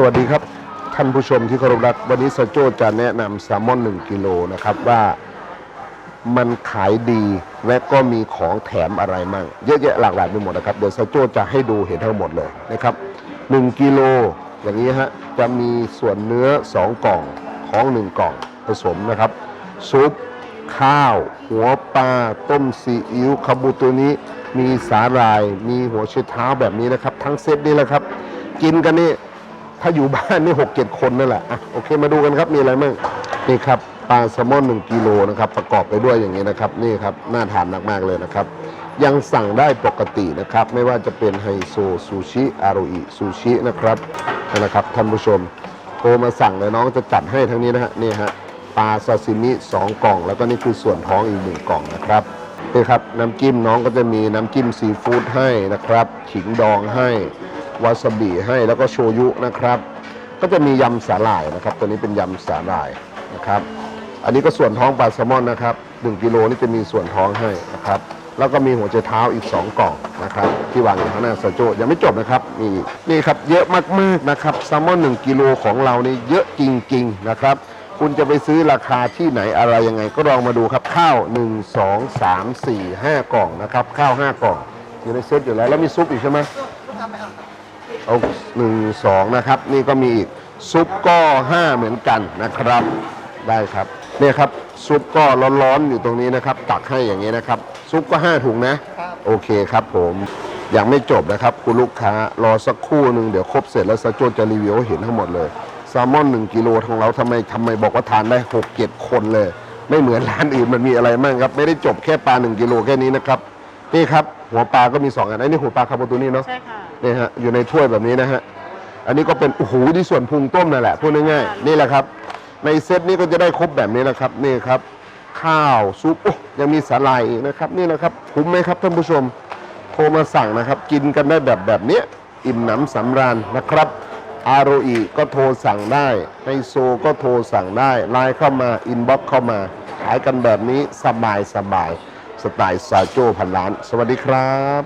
สวัสดีครับท่านผู้ชมที่เคารพรักวันนี้สโจจะแนะนำแซลมอน1กิโลนะครับว่ามันขายดีและก็มีของแถมอะไรมั่งเยอะแยะหลากหลายไปหมดนะครับเดี๋ยวสโจจะให้ดูเห็นทั้งหมดเลยนะครับ1กิโลอย่างนี้ฮะจะมีส่วนเนื้อ 2 กล่องของ 1 กล่องผสมนะครับ ซุป ข้าว หัวปลาต้มซีอิ๊วคาบูตัวนี้มีสาหร่าย มีหัวไชเท้าแบบนี้นะครับ ทั้งเซตนี่แหละครับ กินกันนี่ ถ้าอยู่บ้านนี่หกเจ็ดคนนั่นแหละอะโอเคมาดูกันครับมีอะไรบ้างนี่ครับปลาแซลมอน1กิโลนะครับประกอบไปด้วยอย่างนี้นะครับ นี่ครับน่าทานมากๆเลยนะครับ ยังสั่งได้ปกตินะครับ ไม่ว่าจะเป็นไฮโซซูชิอารุอิซูชินะครับนะครับท่านผู้ชมโทรมาสั่งเลยน้องจะจัดให้ทั้งนี้นะฮะนี่ฮะปลาซาซิมิ2กล่อง แล้วก็นี่คือส่วนท้องอีกหนึ่งกล่องนะครับนี่ครับน้ำจิ้มน้องก็จะมีน้ำจิ้มซีฟู้ดให้นะครับ ขิงดองให้ วาซาบิให้แล้วก็โชยุนะครับ ก็จะมียำสาหร่ายนะครับ ตัวนี้เป็นยำสาหร่ายนะครับ อันนี้ก็ส่วนท้องปลาแซลมอนนะครับ1กิโลนี่จะมีส่วนท้องให้นะครับ แล้วก็มีหัวใจเท้าอีก 2 กล่องนะครับ ที่วางอยู่ข้างหน้าสโจยังไม่จบนะครับนี่นี่ครับเยอะมากๆนะครับแซลมอน1กิโลของเรานี่เยอะจริง ๆนะครับคุณจะไปซื้อราคาที่ไหนอะไรยังไง ก็ลองมาดูครับข้าว 1 2 3 4 5 กล่องนะครับ ข้าว 5 กล่องอยู่ในเซตอยู่แล้ว แล้วมีซุปอีกใช่ไหม เอาหนึ่งสองนะครับ นี่ก็มีอีกซุปก็ห้าเหมือนกันนะครับ ได้ครับเนี่ยครับซุปก็ร้อนๆอยู่ตรงนี้นะครับ ตักให้อย่างนี้นะครับ ซุปก็ห้าถุงนะ โอเคครับผมยังไม่จบนะครับ คุณลูกค้ารอสักครู่หนึ่งเดี๋ยวครบเสร็จแล้วสจวตจะรีวิวให้เห็นทั้งหมดเลยแซลมอน1กิโลทางเราทำไมทำไมบอกว่าทานได้6เจ็ดคนเลย ไม่เหมือนร้านอื่นมันมีอะไรมั่งครับ ไม่ได้จบแค่ปลา1กิโลแค่นี้นะครับ นี่ครับหัวปลาก็มีสองอันอันนี้หัวปลาคาโบตูนี่เนาะใช่ค่ะนี่ฮะอยู่ในถ้วยแบบนี้นะฮะอันนี้ก็เป็นโอ้โหที่ส่วนพุงต้มนั่นแหละพูดง่ายๆนี่แหละครับ ในเซตนี้ก็จะได้ครบแบบนี้นะครับนี่ครับข้าวซุปโอ้ยังมีสาหร่ายอีกนะครับ นี่นะครับคุ้มไหมครับท่านผู้ชมโทรมาสั่งนะครับ กินกันได้แบบแบบเนี้ยอิ่มหนำสำราญนะครับอาโรอีก็โทรสั่งได้ไฮโซก็โทรสั่งได้ไลน์เข้ามาอินบ็อกเข้ามา ขายกันแบบนี้สบายสบายๆ สไตล์ซาโจพันล้าน สวัสดีครับ